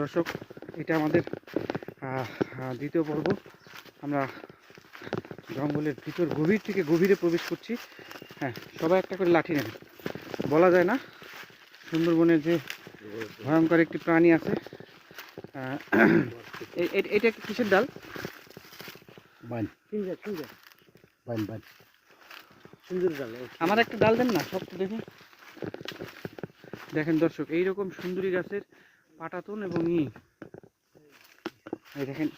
দর্শক এটা আমাদের দ্বিতীয় পর্ব। আমরা জঙ্গলের ভিতর গভীর থেকে গভীরে প্রবেশ করছি। হ্যাঁ সবাই একটা করে লাঠি নেন। বলা যায় না সুন্দরবনের যে ভয়ঙ্কর একটি প্রাণী আছে এটা কিসের ডাল? বান। কিনজা কিনজা বান বান। সুন্দর ডাল আমার একটা ডাল দেন না সব তো দেখি দেখেন দর্শক এইরকম সুন্দরী গাছের পাটাতন এবং ই। দেখেন।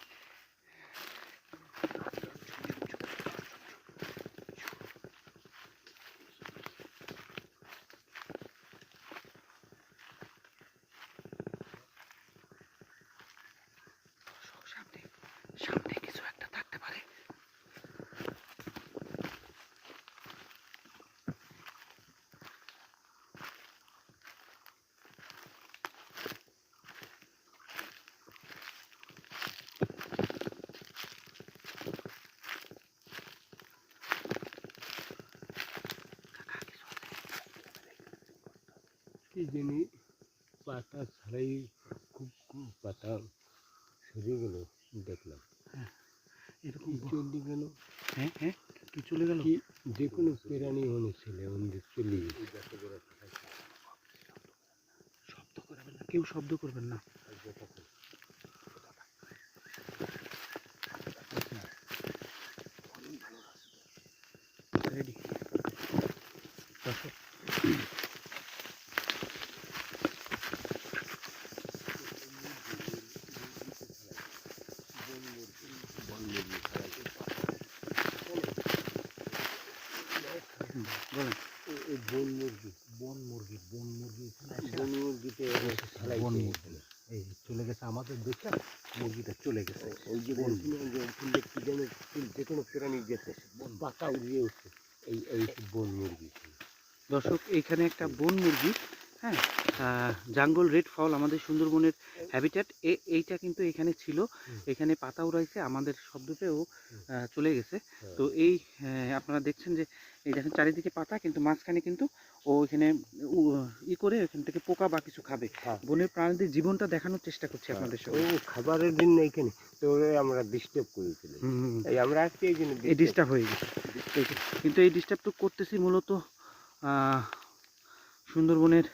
সামনে সামনে। জানি পাতা ছাড়াই খুব খুব পাতা সরে গেল দেখলাম। এরকম কি চলে গেল? হ্যাঁ হ্যাঁ কি চলে গেল? কি? যে কোনো প্রাণী মনে ছিল আমাদের চলে শব্দ করবেন না কেউ শব্দ করবেন না রেডি চলে। গেছে। আমাদের দেখে মুরগিটা চলে গেছে ওই যে যে কোনো প্রাণী যেতে পাতা উড়িয়ে উঠছে এই এই বন মুরগি দর্শক এখানে একটা বন মুরগি হ্যাঁ জাঙ্গল রেড ফল আমাদের সুন্দরবনের হ্যাবিটেট এইটা কিন্তু এখানে ছিল। এখানে পাতা উড়াইছে আমাদের শব্দ পেয়েও চলে গেছে। হ্যাঁ। তো এই আপনারা দেখছেন যে এই দেখেন চারিদিকে পাতা কিন্তু মাঝখানে কিন্তু ও এখানে ই করে এখান থেকে পোকা বা কিছু খাবে। হ্যাঁ। বনের প্রাণীদের জীবনটা দেখানোর চেষ্টা করছি আপনাদের ও সঙ্গে খাবারের জন্য এখানে তো আমরা ডিস্টার্ব করেছিলাম। এই আমরা আজকে এই জন্য এই ডিস্টার্ব হয়ে গেছে। কিন্তু এই ডিস্টার্বটা করতেছি মূলত সুন্দরবনের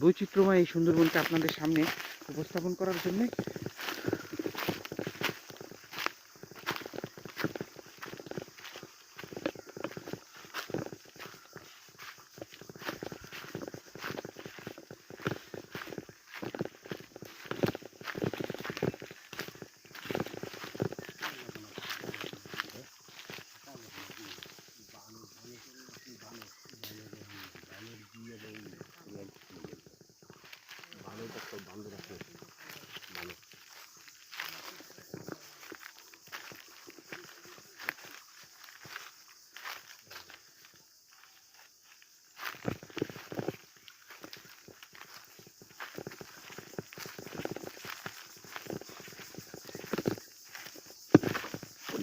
বৈচিত্র্যময় এই সুন্দরবনকে আপনাদের সামনে উপস্থাপন করার জন্যে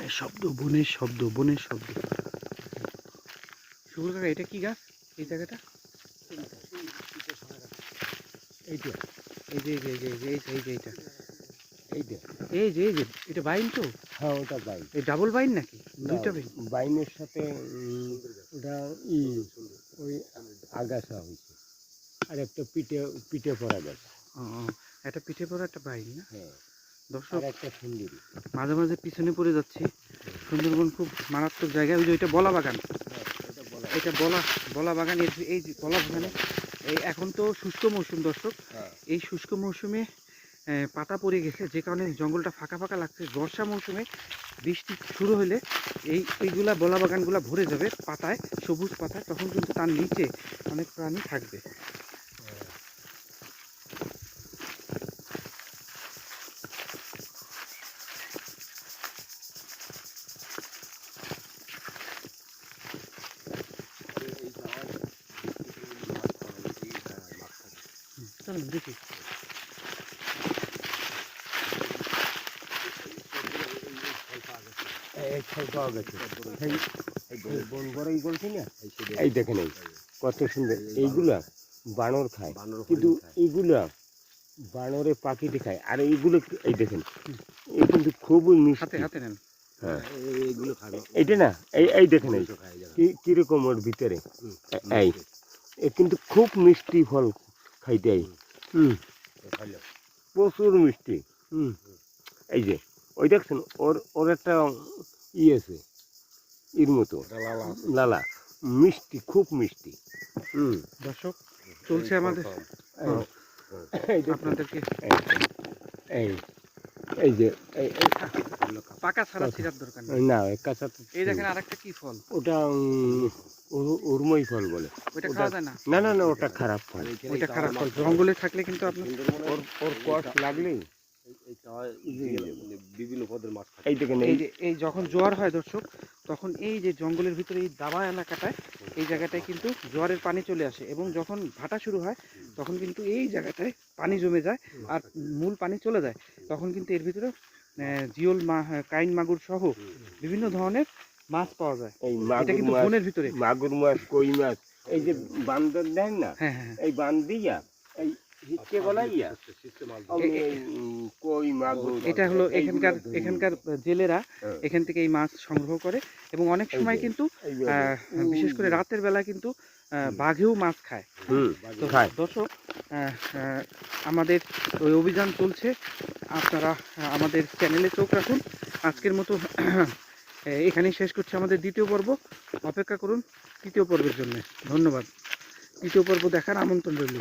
বনের শব্দ বনের শব্দ বনের শব্দ শুকুর কাকা এটা কি গাছ এই জায়গাটা এইটা এই যে এই যে এই যে এই যে এই যে এইটা এই যে এই যে এটা বাইন তো হ্যাঁ ওটা বাইন এই ডাবল বাইন নাকি দুইটা বাইন বাইনের সাথে ওটা ই ওই আগাছা হয়েছে আর একটা পিঠে পিঠে পড়া গেছে একটা পিঠে পড়া একটা বাইন না হ্যাঁ দর্শক মাঝে মাঝে পিছনে পড়ে যাচ্ছি। সুন্দরবন খুব মারাত্মক জায়গা। ওই যে ওইটা বলা বাগান। এটা বলা বলা বাগান। এই বলা বাগানে। এই এখন তো শুষ্ক মৌসুম দর্শক। হ্যাঁ। এই শুষ্ক মৌসুমে পাতা পড়ে গেছে। যে কারণে জঙ্গলটা ফাঁকা ফাঁকা লাগছে। বর্ষা মৌসুমে বৃষ্টি শুরু হলে এই এইগুলা বলা বাগানগুলা ভরে যাবে পাতায় সবুজ পাতায়। তখন কিন্তু তার নিচে অনেক প্রাণী থাকবে। চলুন দেখি। এই দেখেন এই কত সুন্দর। এইগুলা বানর। খায়। কিন্তু এইগুলা বানরে আর এইগুলো এই দেখেন এই কিন্তু খুবই মিষ্টি। হাতে নেন। হ্যাঁ। এইটা না এই এই দেখেন এই কীরকম ওর ভিতরে। এই এ কিন্তু খুব মিষ্টি ফল খাইতে হুম। প্রচুর মিষ্টি। হুম। এই যে ওই দেখছেন ওর ওর একটা ই আছে ইর মতো লালা। মিষ্টি খুব মিষ্টি। হুম দর্শক চলছে আমাদের। এই- এই দেখুন, আপনাদেরকে। এই এই যে পাকা ছাড়া। ছিঁড়ার দরকার না কাঁচা এই দেখেন আরেকটা কি ফল? ওটা উর্মই ফল বলে। ওটা- খাওয়া যায় না? না না না ওটা খারাপ ফল। এই খারাপ ফল। জঙ্গলে থাকলে কিন্তু আপনার সুন্দরবনে ওর ওর কষ লাগলেই এই- এই চাওয়ায় মানে বিভিন্ন পদের মাছ এই দেখেন এই এই যে এই যখন জোয়ার হয় দর্শক তখন এই যে জঙ্গলের ভিতরে এই দাবা এলাকাটায় এই জায়গাটায় কিন্তু জোয়ারের পানি চলে আসে এবং যখন ভাটা শুরু হয় তখন কিন্তু এই জায়গাটায় পানি জমে যায় আর মূল পানি চলে যায়। তখন কিন্তু এর ভিতরে আহ, জিওল মা কাইন মাগুর সহ বিভিন্ন ধরনের মাছ পাওয়া যায়। এই এটা মাগুর কিন্তু বনের ভিতরে। মাগুর মাছ কই মাছ এই যে বান্দর দেন না হ্যাঁ হ্যাঁ হ্যাঁ। এই বান্দিয়া এই হিচকে বলাইয়া কই মাগুর এটা হলো এখানকার এখানকার জেলেরা। এখান থেকে এই মাছ সংগ্রহ করে এবং অনেক সময় কিন্তু আহ, বিশেষ করে রাতের বেলা কিন্তু বাঘেও মাছ খায়। হুম তো খায়। দর্শক আমাদের ওই অভিযান চলছে। আপনারা আমাদের চ্যানেলে চোখ রাখুন। আজকের মতো এখানেই শেষ করছি আমাদের দ্বিতীয় পর্ব। অপেক্ষা করুন তৃতীয় পর্বের জন্য। ধন্যবাদ। তৃতীয় পর্ব দেখার আমন্ত্রণ রইল।